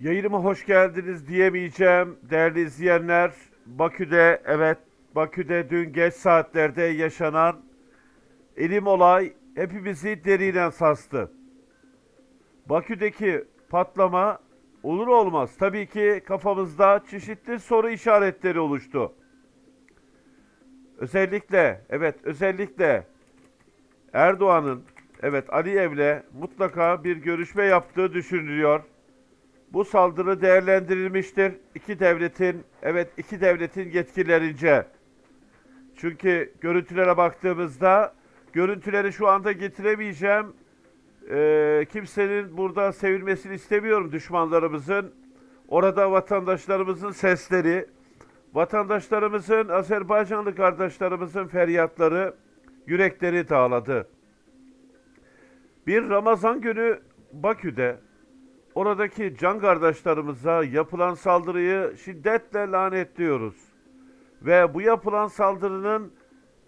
Yayınıma hoş geldiniz diyemeyeceğim değerli izleyenler. Bakü'de evet Bakü'de dün geç saatlerde yaşanan elim olay hepimizi derinen sarstı. Bakü'deki patlama olur olmaz tabii ki kafamızda çeşitli soru işaretleri oluştu. Özellikle evet özellikle Erdoğan'ın evet Aliyev'le mutlaka bir görüşme yaptığı düşünülüyor. Bu saldırı değerlendirilmiştir. İki devletin, evet iki devletin yetkililerince. Çünkü görüntülere baktığımızda, görüntüleri şu anda getiremeyeceğim. Ee, kimsenin burada sevilmesini istemiyorum düşmanlarımızın. Orada vatandaşlarımızın sesleri, vatandaşlarımızın, Azerbaycanlı kardeşlerimizin feryatları, yürekleri dağladı. Bir Ramazan günü Bakü'de oradaki can kardeşlerimize yapılan saldırıyı şiddetle lanetliyoruz. Ve bu yapılan saldırının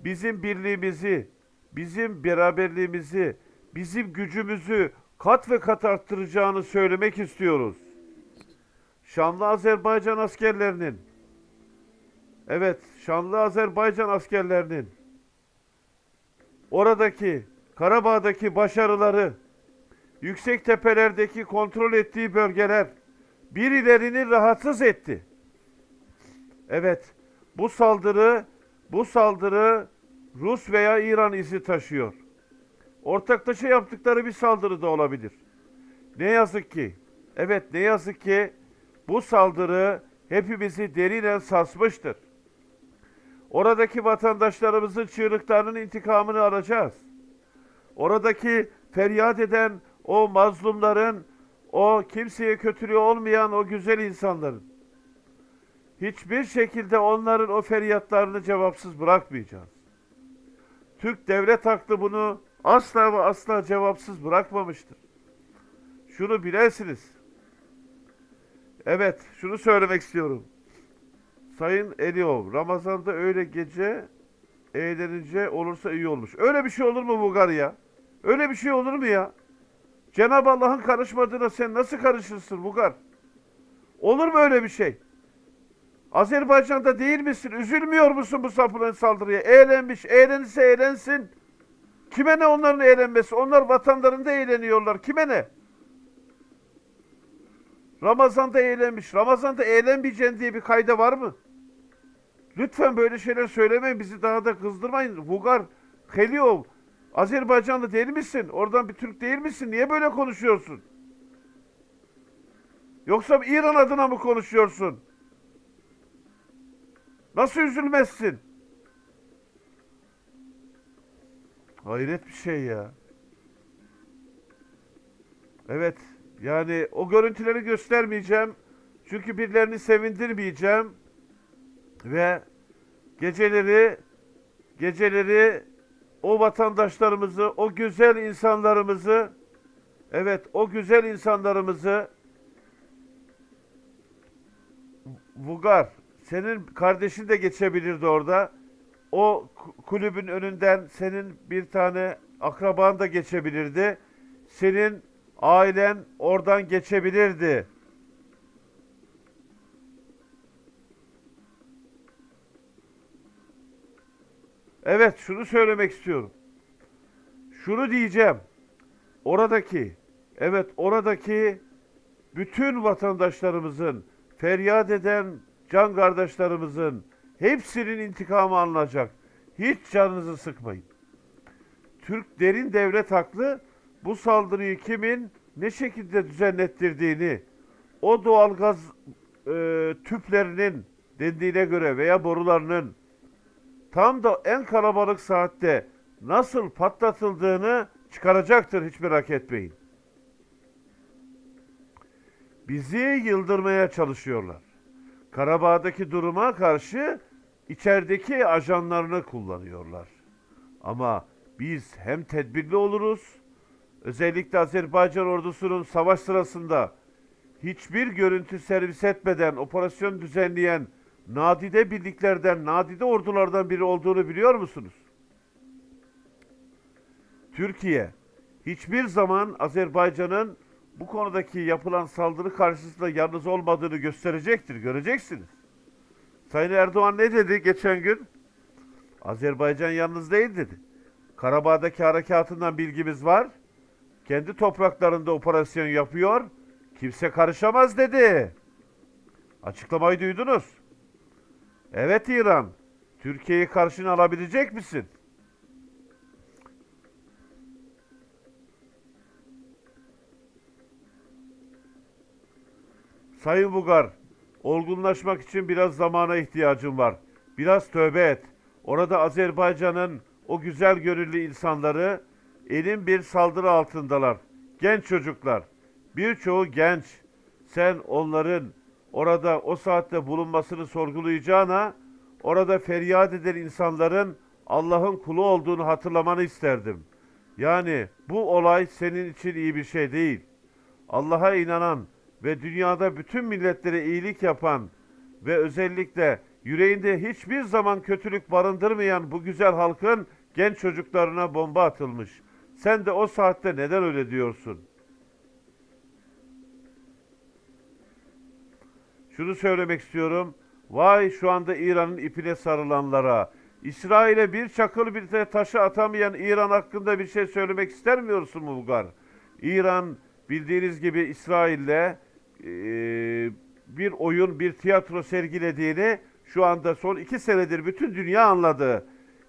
bizim birliğimizi, bizim beraberliğimizi, bizim gücümüzü kat ve kat arttıracağını söylemek istiyoruz. Şanlı Azerbaycan askerlerinin, evet şanlı Azerbaycan askerlerinin oradaki Karabağ'daki başarıları, yüksek tepelerdeki kontrol ettiği bölgeler birilerini rahatsız etti. Evet, bu saldırı bu saldırı Rus veya İran izi taşıyor. Ortaklaşa yaptıkları bir saldırı da olabilir. Ne yazık ki, evet ne yazık ki bu saldırı hepimizi derinen sarsmıştır. Oradaki vatandaşlarımızın çığlıklarının intikamını alacağız. Oradaki feryat eden o mazlumların, o kimseye kötülüğü olmayan o güzel insanların hiçbir şekilde onların o feryatlarını cevapsız bırakmayacağız. Türk devlet aklı bunu asla ve asla cevapsız bırakmamıştır. Şunu bilesiniz. Evet, şunu söylemek istiyorum. Sayın Eliov, Ramazan'da öyle gece eğlenince olursa iyi olmuş. Öyle bir şey olur mu Bulgar ya? Öyle bir şey olur mu ya? Cenab-ı Allah'ın karışmadığına sen nasıl karışırsın Bulgar? Olur mu öyle bir şey? Azerbaycan'da değil misin? Üzülmüyor musun bu sapılan saldırıya? Eğlenmiş. Eğlenirse eğlensin. Kime ne onların eğlenmesi? Onlar vatanlarında eğleniyorlar. Kime ne? Ramazan'da eğlenmiş. Ramazan'da eğlenmeyeceksin diye bir kayda var mı? Lütfen böyle şeyler söylemeyin. Bizi daha da kızdırmayın. Vugar, Heliov, Azerbaycanlı değil misin? Oradan bir Türk değil misin? Niye böyle konuşuyorsun? Yoksa İran adına mı konuşuyorsun? Nasıl üzülmezsin? Hayret bir şey ya. Evet, yani o görüntüleri göstermeyeceğim. Çünkü birilerini sevindirmeyeceğim. Ve geceleri geceleri o vatandaşlarımızı, o güzel insanlarımızı evet o güzel insanlarımızı Vugar senin kardeşin de geçebilirdi orada. O ku- kulübün önünden senin bir tane akraban da geçebilirdi. Senin ailen oradan geçebilirdi. Evet, şunu söylemek istiyorum. Şunu diyeceğim. Oradaki, evet oradaki bütün vatandaşlarımızın, feryat eden can kardeşlerimizin hepsinin intikamı alınacak. Hiç canınızı sıkmayın. Türk derin devlet haklı bu saldırıyı kimin ne şekilde düzenlettirdiğini, o doğalgaz e, tüplerinin dendiğine göre veya borularının tam da en kalabalık saatte nasıl patlatıldığını çıkaracaktır hiç merak etmeyin. Bizi yıldırmaya çalışıyorlar. Karabağ'daki duruma karşı içerideki ajanlarını kullanıyorlar. Ama biz hem tedbirli oluruz, özellikle Azerbaycan ordusunun savaş sırasında hiçbir görüntü servis etmeden operasyon düzenleyen nadide birliklerden, nadide ordulardan biri olduğunu biliyor musunuz? Türkiye hiçbir zaman Azerbaycan'ın bu konudaki yapılan saldırı karşısında yalnız olmadığını gösterecektir. Göreceksiniz. Sayın Erdoğan ne dedi geçen gün? Azerbaycan yalnız değil dedi. Karabağ'daki harekatından bilgimiz var. Kendi topraklarında operasyon yapıyor. Kimse karışamaz dedi. Açıklamayı duydunuz. Evet İran. Türkiye'yi karşına alabilecek misin? Sayın Bugar, olgunlaşmak için biraz zamana ihtiyacım var. Biraz tövbe et. Orada Azerbaycan'ın o güzel gönüllü insanları elin bir saldırı altındalar. Genç çocuklar. Birçoğu genç. Sen onların orada o saatte bulunmasını sorgulayacağına orada feryat eden insanların Allah'ın kulu olduğunu hatırlamanı isterdim. Yani bu olay senin için iyi bir şey değil. Allah'a inanan ve dünyada bütün milletlere iyilik yapan ve özellikle yüreğinde hiçbir zaman kötülük barındırmayan bu güzel halkın genç çocuklarına bomba atılmış. Sen de o saatte neden öyle diyorsun? Şunu söylemek istiyorum. Vay şu anda İran'ın ipine sarılanlara. İsrail'e bir çakıl bir de taşı atamayan İran hakkında bir şey söylemek istemiyorsun Bulgar? İran bildiğiniz gibi İsrail'le eee, bir oyun, bir tiyatro sergilediğini şu anda son iki senedir bütün dünya anladı.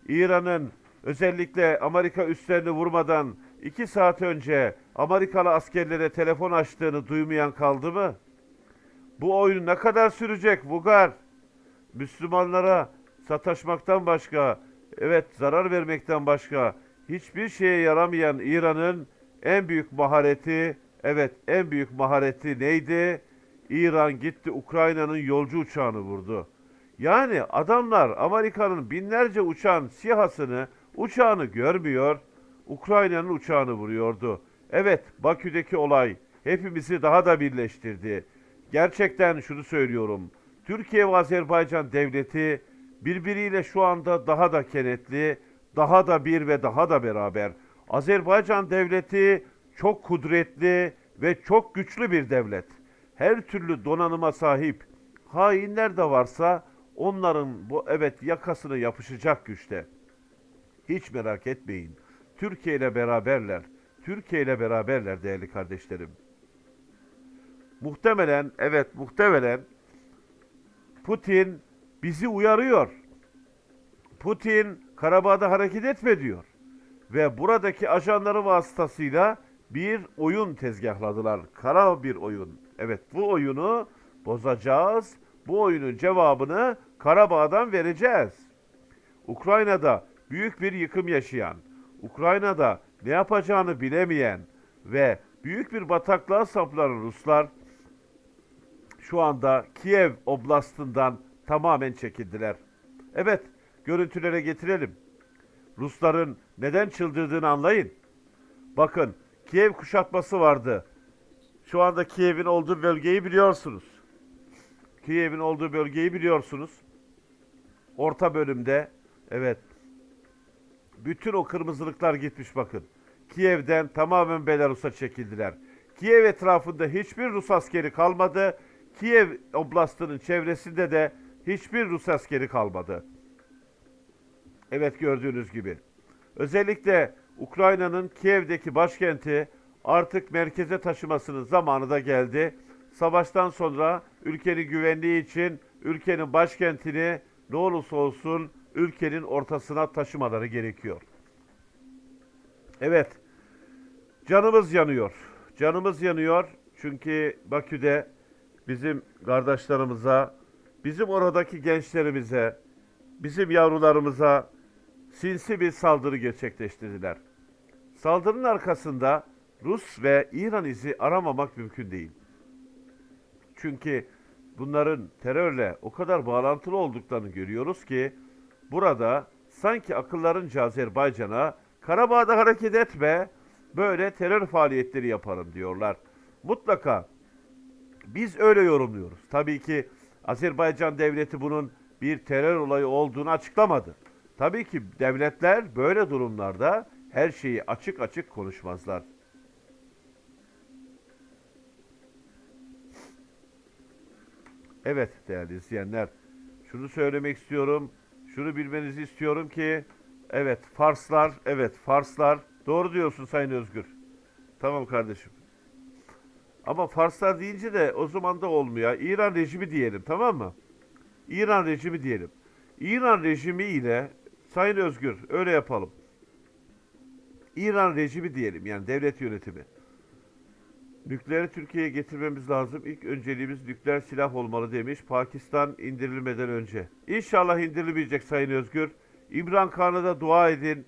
İran'ın özellikle Amerika üslerini vurmadan iki saat önce Amerikalı askerlere telefon açtığını duymayan kaldı mı? Bu oyun ne kadar sürecek Bugar? Müslümanlara sataşmaktan başka, evet zarar vermekten başka hiçbir şeye yaramayan İran'ın en büyük mahareti, evet en büyük mahareti neydi? İran gitti Ukrayna'nın yolcu uçağını vurdu. Yani adamlar Amerika'nın binlerce uçağın siyahasını, uçağını görmüyor, Ukrayna'nın uçağını vuruyordu. Evet, Bakü'deki olay hepimizi daha da birleştirdi. Gerçekten şunu söylüyorum. Türkiye ve Azerbaycan devleti birbiriyle şu anda daha da kenetli, daha da bir ve daha da beraber. Azerbaycan devleti çok kudretli ve çok güçlü bir devlet. Her türlü donanıma sahip. Hainler de varsa onların bu evet yakasına yapışacak güçte. Hiç merak etmeyin. Türkiye ile beraberler. Türkiye ile beraberler değerli kardeşlerim. Muhtemelen evet muhtemelen Putin bizi uyarıyor. Putin Karabağ'da hareket etme diyor. Ve buradaki ajanları vasıtasıyla bir oyun tezgahladılar. Kara bir oyun. Evet bu oyunu bozacağız. Bu oyunun cevabını Karabağ'dan vereceğiz. Ukrayna'da büyük bir yıkım yaşayan, Ukrayna'da ne yapacağını bilemeyen ve büyük bir bataklığa saplanan Ruslar şu anda Kiev oblastından tamamen çekildiler. Evet, görüntülere getirelim. Rusların neden çıldırdığını anlayın. Bakın, Kiev kuşatması vardı. Şu anda Kiev'in olduğu bölgeyi biliyorsunuz. Kiev'in olduğu bölgeyi biliyorsunuz. Orta bölümde, evet, bütün o kırmızılıklar gitmiş bakın. Kiev'den tamamen Belarus'a çekildiler. Kiev etrafında hiçbir Rus askeri kalmadı. Kiev oblastının çevresinde de hiçbir Rus askeri kalmadı. Evet gördüğünüz gibi. Özellikle Ukrayna'nın Kiev'deki başkenti artık merkeze taşımasının zamanı da geldi. Savaştan sonra ülkenin güvenliği için ülkenin başkentini ne olursa olsun ülkenin ortasına taşımaları gerekiyor. Evet. Canımız yanıyor. Canımız yanıyor çünkü Bakü'de bizim kardeşlerimize, bizim oradaki gençlerimize, bizim yavrularımıza sinsi bir saldırı gerçekleştirdiler. Saldırının arkasında Rus ve İran izi aramamak mümkün değil. Çünkü bunların terörle o kadar bağlantılı olduklarını görüyoruz ki burada sanki akıllarınca Azerbaycan'a Karabağ'da hareket etme, böyle terör faaliyetleri yaparım diyorlar. Mutlaka biz öyle yorumluyoruz. Tabii ki Azerbaycan devleti bunun bir terör olayı olduğunu açıklamadı. Tabii ki devletler böyle durumlarda her şeyi açık açık konuşmazlar. Evet değerli izleyenler, şunu söylemek istiyorum, şunu bilmenizi istiyorum ki, evet Farslar, evet Farslar, doğru diyorsun Sayın Özgür. Tamam kardeşim. Ama Farslar deyince de o zaman da olmuyor. İran rejimi diyelim tamam mı? İran rejimi diyelim. İran rejimi ile Sayın Özgür öyle yapalım. İran rejimi diyelim yani devlet yönetimi. Nükleeri Türkiye'ye getirmemiz lazım. İlk önceliğimiz nükleer silah olmalı demiş Pakistan indirilmeden önce. İnşallah indirilmeyecek Sayın Özgür. İmran Khan'a da dua edin.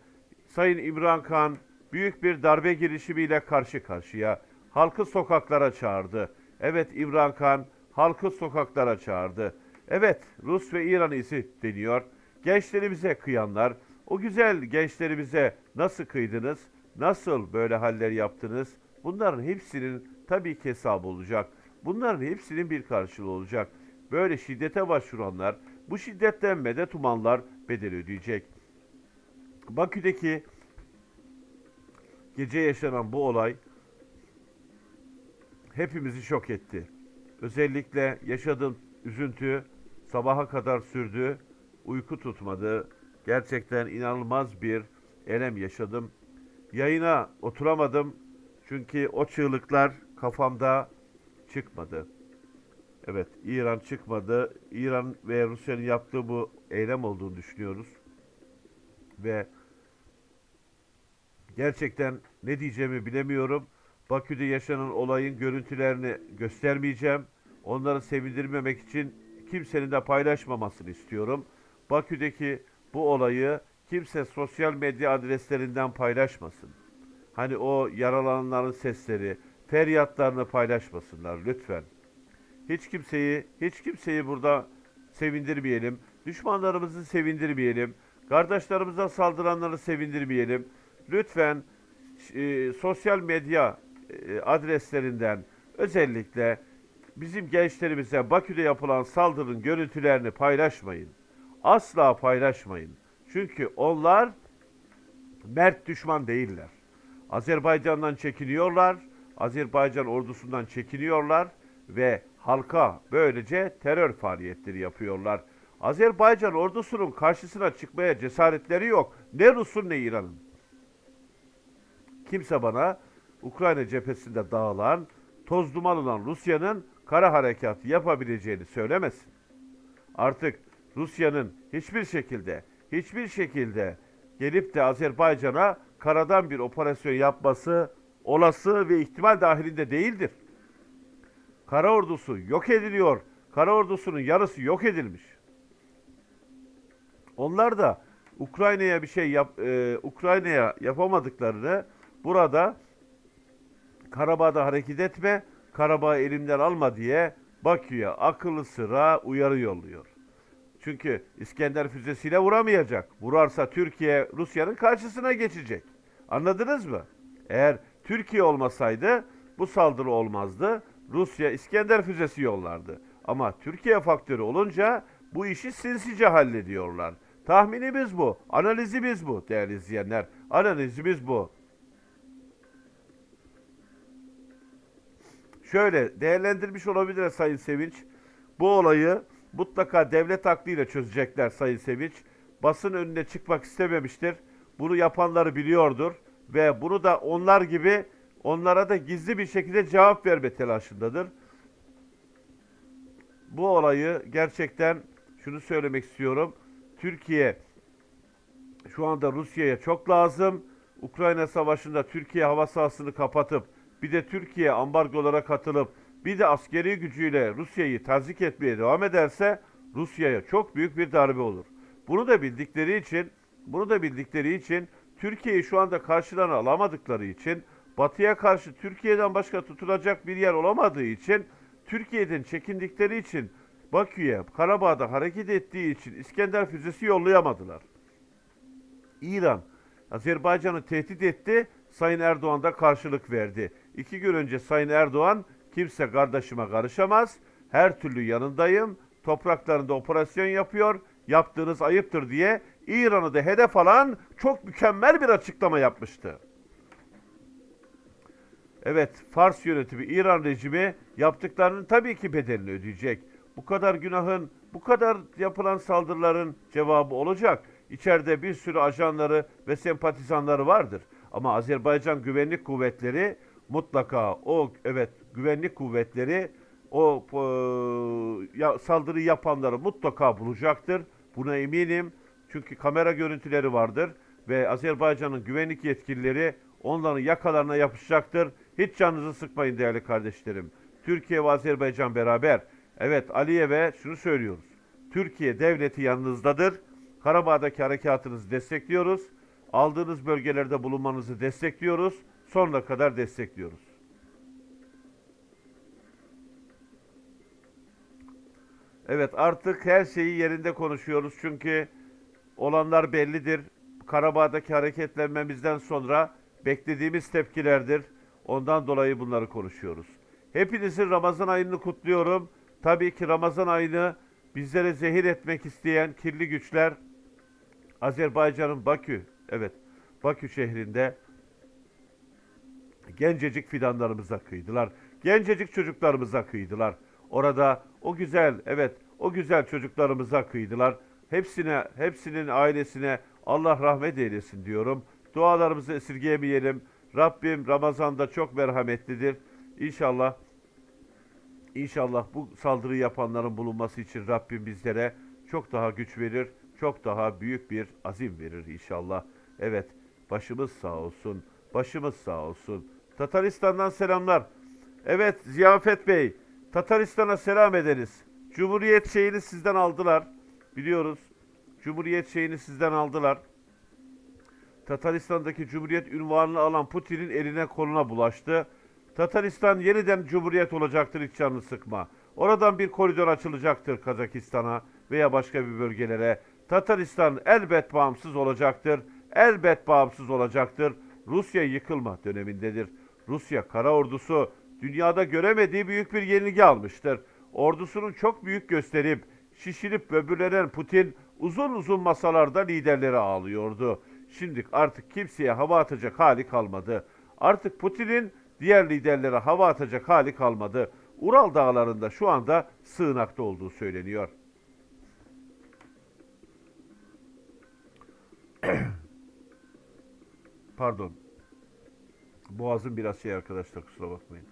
Sayın İmran Khan büyük bir darbe girişimiyle karşı karşıya. Halkı sokaklara çağırdı. Evet İmran Khan halkı sokaklara çağırdı. Evet Rus ve İran iyisi deniyor. Gençlerimize kıyanlar, o güzel gençlerimize nasıl kıydınız? Nasıl böyle haller yaptınız? Bunların hepsinin tabii ki hesabı olacak. Bunların hepsinin bir karşılığı olacak. Böyle şiddete başvuranlar, bu şiddetten medet umanlar bedel ödeyecek. Bakü'deki gece yaşanan bu olay hepimizi şok etti. Özellikle yaşadığım üzüntü sabaha kadar sürdü. Uyku tutmadı. Gerçekten inanılmaz bir elem yaşadım. Yayına oturamadım. Çünkü o çığlıklar kafamda çıkmadı. Evet, İran çıkmadı. İran ve Rusya'nın yaptığı bu eylem olduğunu düşünüyoruz. Ve gerçekten ne diyeceğimi bilemiyorum. Bakü'de yaşanan olayın görüntülerini göstermeyeceğim. Onları sevindirmemek için kimsenin de paylaşmamasını istiyorum. Bakü'deki bu olayı kimse sosyal medya adreslerinden paylaşmasın. Hani o yaralananların sesleri, feryatlarını paylaşmasınlar lütfen. Hiç kimseyi, hiç kimseyi burada sevindirmeyelim. Düşmanlarımızı sevindirmeyelim. Kardeşlerimize saldıranları sevindirmeyelim. Lütfen e, sosyal medya adreslerinden özellikle bizim gençlerimize Bakü'de yapılan saldırının görüntülerini paylaşmayın. Asla paylaşmayın. Çünkü onlar mert düşman değiller. Azerbaycan'dan çekiniyorlar. Azerbaycan ordusundan çekiniyorlar ve halka böylece terör faaliyetleri yapıyorlar. Azerbaycan ordusunun karşısına çıkmaya cesaretleri yok. Ne Rus'un ne İran'ın. Kimse bana Ukrayna cephesinde dağılan, toz duman olan Rusya'nın kara harekatı yapabileceğini söylemesin. Artık Rusya'nın hiçbir şekilde, hiçbir şekilde gelip de Azerbaycan'a karadan bir operasyon yapması olası ve ihtimal dahilinde değildir. Kara ordusu yok ediliyor. Kara ordusunun yarısı yok edilmiş. Onlar da Ukrayna'ya bir şey yap, e, Ukrayna'ya yapamadıklarını burada Karabağ'da hareket etme, Karabağ'ı elimden alma diye Bakü'ye akıllı sıra uyarı yolluyor. Çünkü İskender füzesiyle vuramayacak. Vurarsa Türkiye Rusya'nın karşısına geçecek. Anladınız mı? Eğer Türkiye olmasaydı bu saldırı olmazdı. Rusya İskender füzesi yollardı. Ama Türkiye faktörü olunca bu işi sinsice hallediyorlar. Tahminimiz bu, analizimiz bu değerli izleyenler. Analizimiz bu. Şöyle değerlendirmiş olabilir Sayın Sevinç. Bu olayı mutlaka devlet aklıyla çözecekler Sayın Sevinç. Basın önüne çıkmak istememiştir. Bunu yapanları biliyordur ve bunu da onlar gibi onlara da gizli bir şekilde cevap verme telaşındadır. Bu olayı gerçekten şunu söylemek istiyorum. Türkiye şu anda Rusya'ya çok lazım. Ukrayna Savaşı'nda Türkiye hava sahasını kapatıp bir de Türkiye ambargolara katılıp bir de askeri gücüyle Rusya'yı tazik etmeye devam ederse Rusya'ya çok büyük bir darbe olur. Bunu da bildikleri için bunu da bildikleri için Türkiye'yi şu anda karşılarına alamadıkları için Batı'ya karşı Türkiye'den başka tutulacak bir yer olamadığı için Türkiye'den çekindikleri için Bakü'ye Karabağ'da hareket ettiği için İskender füzesi yollayamadılar. İran Azerbaycan'ı tehdit etti. Sayın Erdoğan da karşılık verdi. İki gün önce Sayın Erdoğan kimse kardeşime karışamaz. Her türlü yanındayım. Topraklarında operasyon yapıyor. Yaptığınız ayıptır diye İran'ı da hedef alan çok mükemmel bir açıklama yapmıştı. Evet, Fars yönetimi, İran rejimi yaptıklarının tabii ki bedelini ödeyecek. Bu kadar günahın, bu kadar yapılan saldırıların cevabı olacak. İçeride bir sürü ajanları ve sempatizanları vardır. Ama Azerbaycan Güvenlik Kuvvetleri mutlaka o evet güvenlik kuvvetleri o e, ya, saldırı yapanları mutlaka bulacaktır. Buna eminim. Çünkü kamera görüntüleri vardır ve Azerbaycan'ın güvenlik yetkilileri onların yakalarına yapışacaktır. Hiç canınızı sıkmayın değerli kardeşlerim. Türkiye ve Azerbaycan beraber. Evet Aliyev'e şunu söylüyoruz. Türkiye devleti yanınızdadır. Karabağ'daki harekatınızı destekliyoruz. Aldığınız bölgelerde bulunmanızı destekliyoruz. Sonuna kadar destekliyoruz. Evet artık her şeyi yerinde konuşuyoruz çünkü olanlar bellidir. Karabağ'daki hareketlenmemizden sonra beklediğimiz tepkilerdir. Ondan dolayı bunları konuşuyoruz. Hepinizin Ramazan ayını kutluyorum. Tabii ki Ramazan ayını bizlere zehir etmek isteyen kirli güçler Azerbaycan'ın Bakü, evet Bakü şehrinde gencecik fidanlarımıza kıydılar. Gencecik çocuklarımıza kıydılar. Orada o güzel, evet o güzel çocuklarımıza kıydılar. Hepsine, hepsinin ailesine Allah rahmet eylesin diyorum. Dualarımızı esirgeyemeyelim. Rabbim Ramazan'da çok merhametlidir. İnşallah İnşallah bu saldırı yapanların bulunması için Rabbim bizlere çok daha güç verir, çok daha büyük bir azim verir inşallah. Evet, başımız sağ olsun, başımız sağ olsun. Tataristan'dan selamlar. Evet, Ziyafet Bey, Tataristan'a selam ederiz. Cumhuriyet şeyini sizden aldılar, biliyoruz. Cumhuriyet şeyini sizden aldılar. Tataristan'daki Cumhuriyet ünvanını alan Putin'in eline koluna bulaştı. Tataristan yeniden Cumhuriyet olacaktır hiç canını sıkma. Oradan bir koridor açılacaktır Kazakistan'a veya başka bir bölgelere. Tataristan elbet bağımsız olacaktır. Elbet bağımsız olacaktır. Rusya yıkılma dönemindedir. Rusya kara ordusu dünyada göremediği büyük bir yenilgi almıştır. Ordusunun çok büyük gösterip şişirip böbürlenen Putin uzun uzun masalarda liderleri ağlıyordu. Şimdi artık kimseye hava atacak hali kalmadı. Artık Putin'in diğer liderlere hava atacak hali kalmadı. Ural dağlarında şu anda sığınakta olduğu söyleniyor. Pardon. Boğazım biraz şey arkadaşlar kusura bakmayın.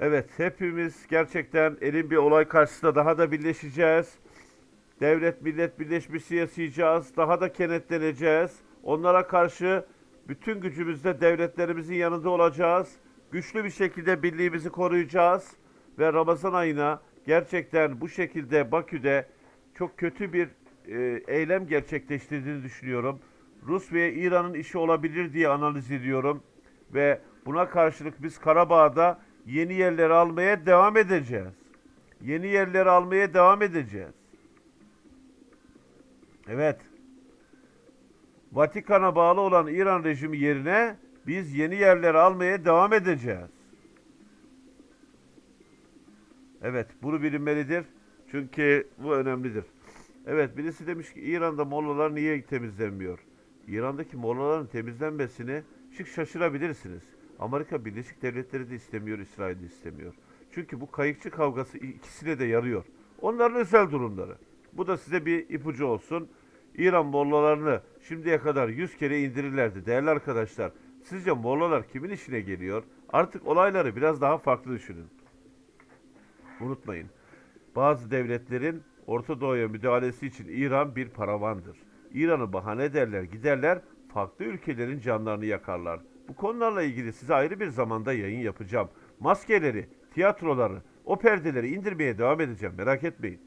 Evet hepimiz gerçekten elin bir olay karşısında daha da birleşeceğiz. Devlet millet birleşmesi yaşayacağız. Daha da kenetleneceğiz. Onlara karşı bütün gücümüzle devletlerimizin yanında olacağız. Güçlü bir şekilde birliğimizi koruyacağız. Ve Ramazan ayına gerçekten bu şekilde Bakü'de çok kötü bir e, eylem gerçekleştirdiğini düşünüyorum. Rus ve İran'ın işi olabilir diye analiz ediyorum. Ve buna karşılık biz Karabağ'da yeni yerleri almaya devam edeceğiz. Yeni yerleri almaya devam edeceğiz. Evet. Vatikan'a bağlı olan İran rejimi yerine biz yeni yerleri almaya devam edeceğiz. Evet, bunu bilinmelidir. Çünkü bu önemlidir. Evet, birisi demiş ki İran'da mollalar niye temizlenmiyor? İran'daki mollaların temizlenmesini şık şaşırabilirsiniz. Amerika Birleşik Devletleri de istemiyor, İsrail de istemiyor. Çünkü bu kayıkçı kavgası ikisine de yarıyor. Onların özel durumları. Bu da size bir ipucu olsun. İran mollalarını şimdiye kadar 100 kere indirirlerdi değerli arkadaşlar. Sizce mollalar kimin işine geliyor? Artık olayları biraz daha farklı düşünün. Unutmayın. Bazı devletlerin Orta Doğu'ya müdahalesi için İran bir paravandır. İran'ı bahane ederler, giderler, farklı ülkelerin canlarını yakarlar. Bu konularla ilgili size ayrı bir zamanda yayın yapacağım. Maskeleri, tiyatroları, o perdeleri indirmeye devam edeceğim merak etmeyin.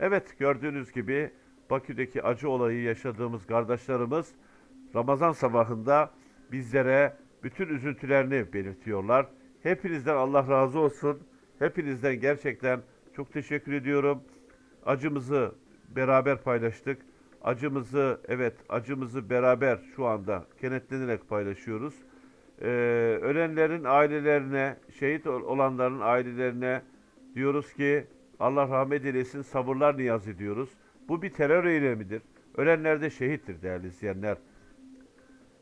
Evet gördüğünüz gibi Bakü'deki acı olayı yaşadığımız kardeşlerimiz Ramazan sabahında bizlere bütün üzüntülerini belirtiyorlar. Hepinizden Allah razı olsun. Hepinizden gerçekten çok teşekkür ediyorum. Acımızı beraber paylaştık. Acımızı evet acımızı beraber şu anda kenetlenerek paylaşıyoruz. Ee, ölenlerin ailelerine, şehit ol- olanların ailelerine diyoruz ki Allah rahmet eylesin, sabırlar niyaz ediyoruz. Bu bir terör eylemidir. Ölenler de şehittir değerli izleyenler.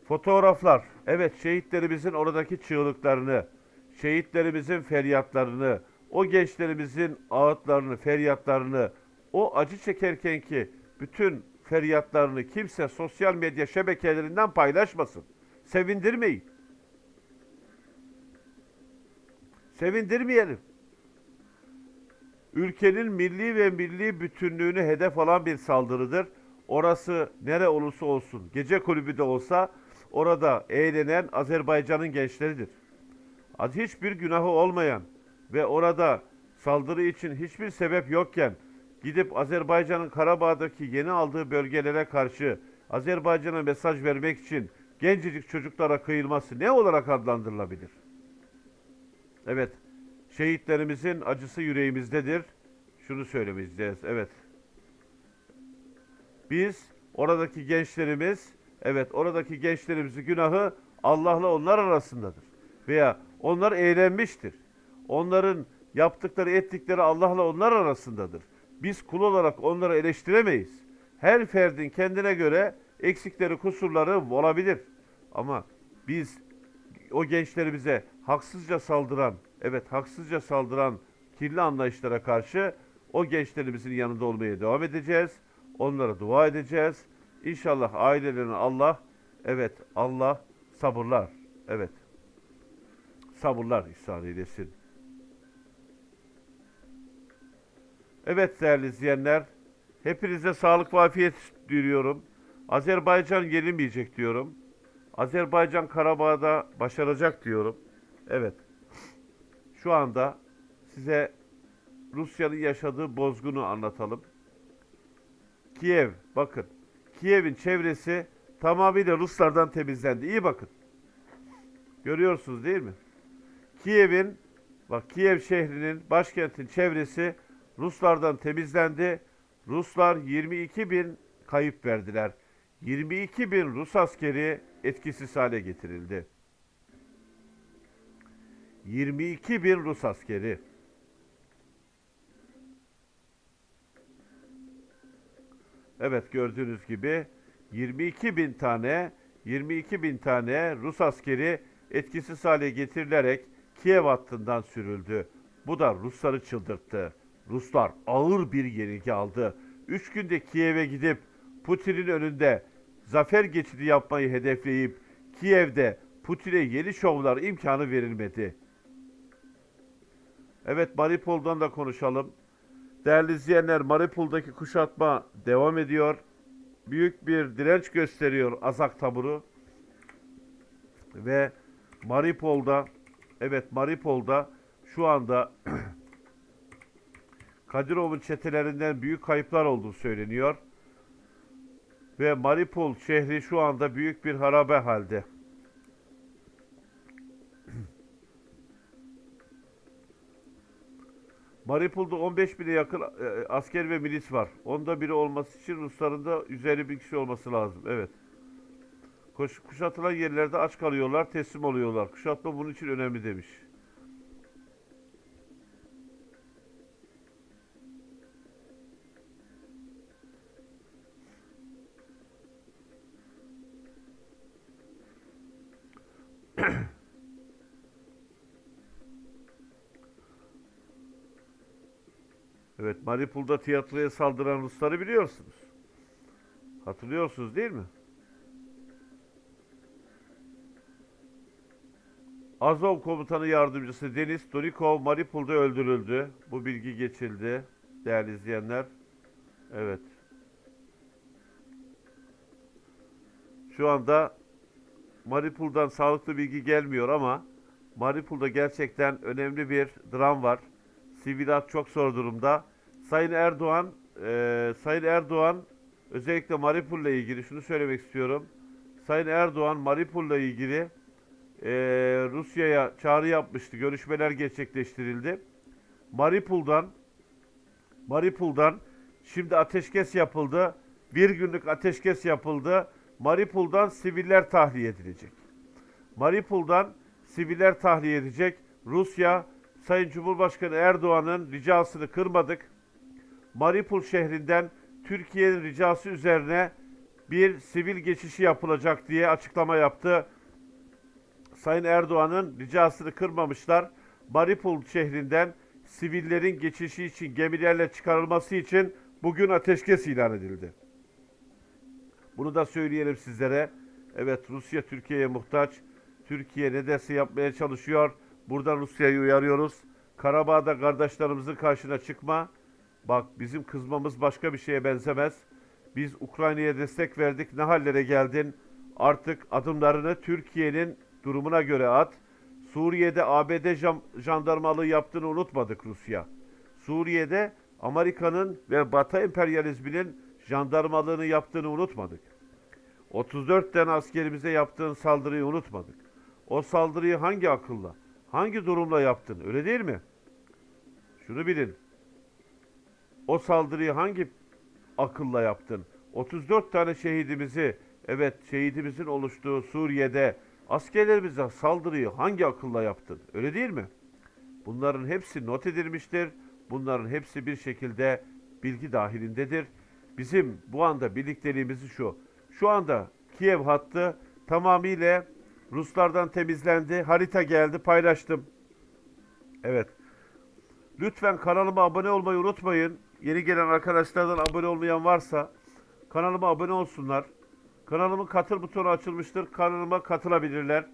Fotoğraflar. Evet şehitlerimizin oradaki çığlıklarını, şehitlerimizin feryatlarını, o gençlerimizin ağıtlarını, feryatlarını, o acı çekerken ki bütün feryatlarını kimse sosyal medya şebekelerinden paylaşmasın. Sevindirmeyin. Sevindirmeyelim. Ülkenin milli ve milli bütünlüğünü hedef alan bir saldırıdır. Orası nere olursa olsun, gece kulübü de olsa orada eğlenen Azerbaycan'ın gençleridir. Hiçbir günahı olmayan ve orada saldırı için hiçbir sebep yokken gidip Azerbaycan'ın Karabağ'daki yeni aldığı bölgelere karşı Azerbaycan'a mesaj vermek için gencecik çocuklara kıyılması ne olarak adlandırılabilir? Evet, şehitlerimizin acısı yüreğimizdedir. Şunu söylemeyeceğiz, evet. Biz, oradaki gençlerimiz, evet oradaki gençlerimizin günahı Allah'la onlar arasındadır. Veya onlar eğlenmiştir. Onların yaptıkları, ettikleri Allah'la onlar arasındadır. Biz kul olarak onları eleştiremeyiz. Her ferdin kendine göre eksikleri, kusurları olabilir. Ama biz o gençlerimize haksızca saldıran, evet haksızca saldıran kirli anlayışlara karşı o gençlerimizin yanında olmaya devam edeceğiz. Onlara dua edeceğiz. İnşallah ailelerine Allah, evet Allah sabırlar, evet sabırlar ihsan eylesin. Evet değerli izleyenler, hepinize sağlık ve afiyet diliyorum. Azerbaycan yenilmeyecek diyorum. Azerbaycan Karabağ'da başaracak diyorum. Evet. Şu anda size Rusya'nın yaşadığı bozgunu anlatalım. Kiev, bakın. Kiev'in çevresi tamamıyla Ruslardan temizlendi. İyi bakın. Görüyorsunuz değil mi? Kiev'in, bak Kiev şehrinin, başkentin çevresi Ruslardan temizlendi. Ruslar 22 bin kayıp verdiler. 22 bin Rus askeri etkisiz hale getirildi. 22 bin Rus askeri. Evet gördüğünüz gibi 22 bin tane 22 bin tane Rus askeri etkisiz hale getirilerek Kiev hattından sürüldü. Bu da Rusları çıldırttı. Ruslar ağır bir yenilgi aldı. Üç günde Kiev'e gidip Putin'in önünde zafer geçidi yapmayı hedefleyip Kiev'de Putin'e yeni şovlar imkanı verilmedi. Evet Mariupol'dan da konuşalım. Değerli izleyenler Mariupol'daki kuşatma devam ediyor. Büyük bir direnç gösteriyor Azak taburu. Ve Mariupol'da evet Mariupol'da şu anda Kadirov'un çetelerinden büyük kayıplar olduğu söyleniyor. Ve Mariupol şehri şu anda büyük bir harabe halde. Mariupol'da 15 bine yakın e, asker ve milis var. Onda biri olması için Rusların da 150 bin kişi olması lazım. Evet. Kuş, kuşatılan yerlerde aç kalıyorlar, teslim oluyorlar. Kuşatma bunun için önemli demiş. Evet, Mariupol'da tiyatroya saldıran Rusları biliyorsunuz. Hatırlıyorsunuz değil mi? Azov komutanı yardımcısı Deniz Dorikov Mariupol'da öldürüldü. Bu bilgi geçildi değerli izleyenler. Evet. Şu anda Mariupol'dan sağlıklı bilgi gelmiyor ama Mariupol'da gerçekten önemli bir dram var. Sivilat çok zor durumda. Sayın Erdoğan, e, Sayın Erdoğan özellikle Mariupol'la ilgili şunu söylemek istiyorum. Sayın Erdoğan Mariupol'la ilgili e, Rusya'ya çağrı yapmıştı. Görüşmeler gerçekleştirildi. Mariupol'dan Mariupol'dan şimdi ateşkes yapıldı. Bir günlük ateşkes yapıldı. Mariupol'dan siviller tahliye edilecek. Mariupol'dan siviller tahliye edecek. Rusya Sayın Cumhurbaşkanı Erdoğan'ın ricasını kırmadık. Mariupol şehrinden Türkiye'nin ricası üzerine bir sivil geçişi yapılacak diye açıklama yaptı Sayın Erdoğan'ın ricasını kırmamışlar. Mariupol şehrinden sivillerin geçişi için gemilerle çıkarılması için bugün ateşkes ilan edildi. Bunu da söyleyelim sizlere. Evet Rusya Türkiye'ye muhtaç. Türkiye ne derse yapmaya çalışıyor. Buradan Rusya'yı uyarıyoruz. Karabağ'da kardeşlerimizin karşına çıkma. Bak bizim kızmamız başka bir şeye benzemez. Biz Ukrayna'ya destek verdik. Ne hallere geldin? Artık adımlarını Türkiye'nin durumuna göre at. Suriye'de ABD jandarmalığı yaptığını unutmadık Rusya. Suriye'de Amerika'nın ve Batı emperyalizminin jandarmalığını yaptığını unutmadık. 34 tane askerimize yaptığın saldırıyı unutmadık. O saldırıyı hangi akılla, hangi durumla yaptın öyle değil mi? Şunu bilin. O saldırıyı hangi akılla yaptın? 34 tane şehidimizi, evet şehidimizin oluştuğu Suriye'de askerlerimize saldırıyı hangi akılla yaptın? Öyle değil mi? Bunların hepsi not edilmiştir. Bunların hepsi bir şekilde bilgi dahilindedir. Bizim bu anda birlikteliğimiz şu. Şu anda Kiev hattı tamamıyla Ruslardan temizlendi. Harita geldi paylaştım. Evet. Lütfen kanalıma abone olmayı unutmayın. Yeni gelen arkadaşlardan abone olmayan varsa kanalıma abone olsunlar. Kanalımın katıl butonu açılmıştır. Kanalıma katılabilirler.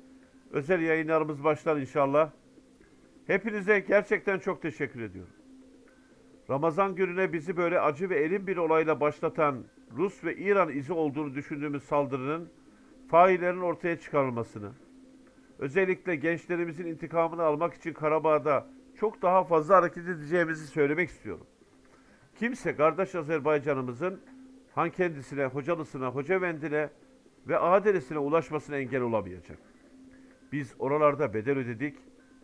Özel yayınlarımız başlar inşallah. Hepinize gerçekten çok teşekkür ediyorum. Ramazan gününe bizi böyle acı ve elin bir olayla başlatan Rus ve İran izi olduğunu düşündüğümüz saldırının faillerin ortaya çıkarılmasını, özellikle gençlerimizin intikamını almak için Karabağ'da çok daha fazla hareket edeceğimizi söylemek istiyorum. Kimse kardeş Azerbaycan'ımızın han kendisine, hocalısına, hocavendine ve adelisine ulaşmasına engel olamayacak. Biz oralarda bedel ödedik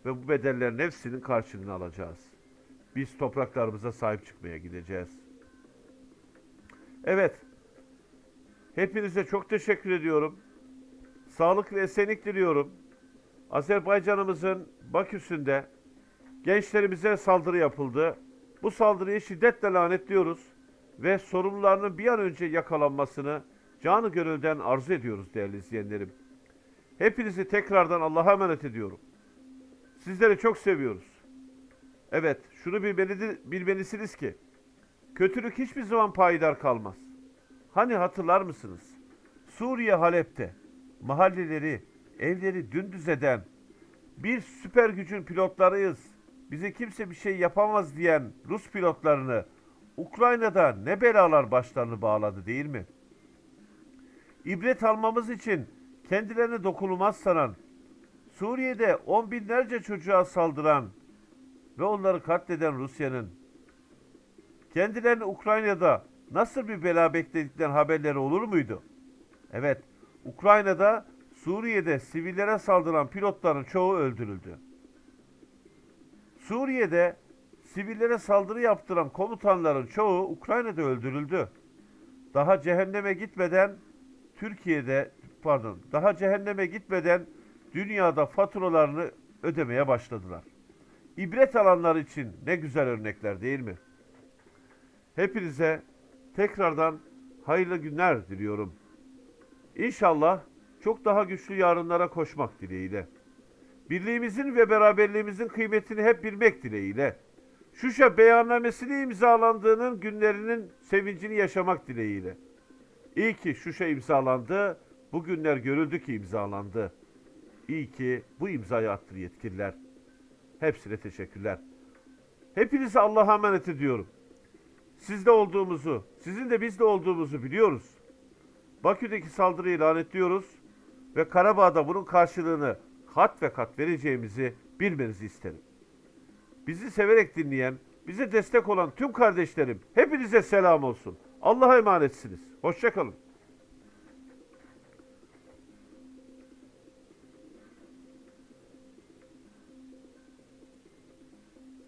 ve bu bedellerin hepsinin karşılığını alacağız. Biz topraklarımıza sahip çıkmaya gideceğiz. Evet. Hepinize çok teşekkür ediyorum. Sağlık ve esenlik diliyorum. Azerbaycan'ımızın Baküs'ünde gençlerimize saldırı yapıldı. Bu saldırıyı şiddetle lanetliyoruz ve sorumlularının bir an önce yakalanmasını canı gönülden arzu ediyoruz değerli izleyenlerim. Hepinizi tekrardan Allah'a emanet ediyorum. Sizleri çok seviyoruz. Evet, şunu bilmeli, bilmelisiniz ki kötülük hiçbir zaman payidar kalmaz. Hani hatırlar mısınız? Suriye Halep'te mahalleleri, evleri dümdüz eden bir süper gücün pilotlarıyız. Bize kimse bir şey yapamaz diyen Rus pilotlarını Ukrayna'da ne belalar başlarını bağladı değil mi? İbret almamız için kendilerine dokunulmaz sanan, Suriye'de on binlerce çocuğa saldıran ve onları katleden Rusya'nın kendilerini Ukrayna'da nasıl bir bela bekledikleri haberleri olur muydu? Evet, Ukrayna'da Suriye'de sivillere saldıran pilotların çoğu öldürüldü. Suriye'de sivillere saldırı yaptıran komutanların çoğu Ukrayna'da öldürüldü. Daha cehenneme gitmeden Türkiye'de pardon, daha cehenneme gitmeden dünyada faturalarını ödemeye başladılar. İbret alanlar için ne güzel örnekler değil mi? Hepinize tekrardan hayırlı günler diliyorum. İnşallah çok daha güçlü yarınlara koşmak dileğiyle. Birliğimizin ve beraberliğimizin kıymetini hep bilmek dileğiyle. Şuşa beyannamesini imzalandığının günlerinin sevincini yaşamak dileğiyle. İyi ki Şuşa imzalandı, bu günler görüldü ki imzalandı. İyi ki bu imzayı attı yetkililer. Hepsine teşekkürler. Hepinizi Allah'a emanet ediyorum. Sizde olduğumuzu, sizin de bizde olduğumuzu biliyoruz. Bakü'deki saldırıyı lanetliyoruz ve Karabağ'da bunun karşılığını kat ve kat vereceğimizi bilmenizi isterim. Bizi severek dinleyen, bize destek olan tüm kardeşlerim hepinize selam olsun. Allah'a emanetsiniz. Hoşçakalın.